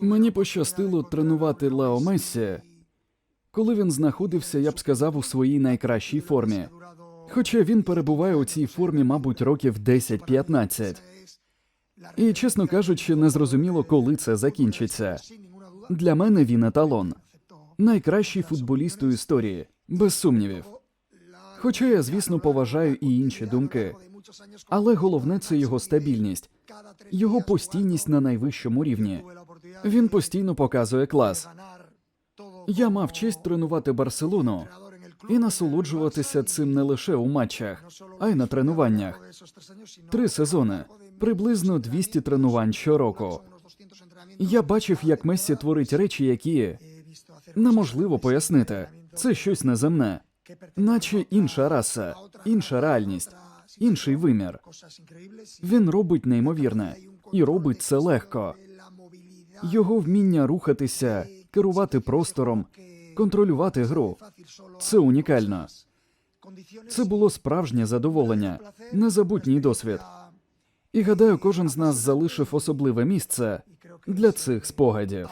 Мені пощастило тренувати Лео Мессі, коли він знаходився, я б сказав, у своїй найкращій формі. Хоча він перебуває у цій формі, мабуть, років 10-15. І, чесно кажучи, не зрозуміло, коли це закінчиться. Для мене він еталон. Найкращий футболіст у історії, без сумнівів. Хоча я, звісно, поважаю і інші думки. Але головне це його стабільність, його постійність на найвищому рівні. Він постійно показує клас. Я мав честь тренувати Барселону і насолоджуватися цим не лише у матчах, а й на тренуваннях. Три сезони, приблизно 200 тренувань щороку. Я бачив, як Мессі творить речі, які неможливо пояснити. Це щось неземне, наче інша раса, інша реальність, інший вимір. Він робить неймовірне і робить це легко. Його вміння рухатися, керувати простором, контролювати гру це унікально. Це було справжнє задоволення, незабутній досвід. І гадаю, кожен з нас залишив особливе місце для цих спогадів.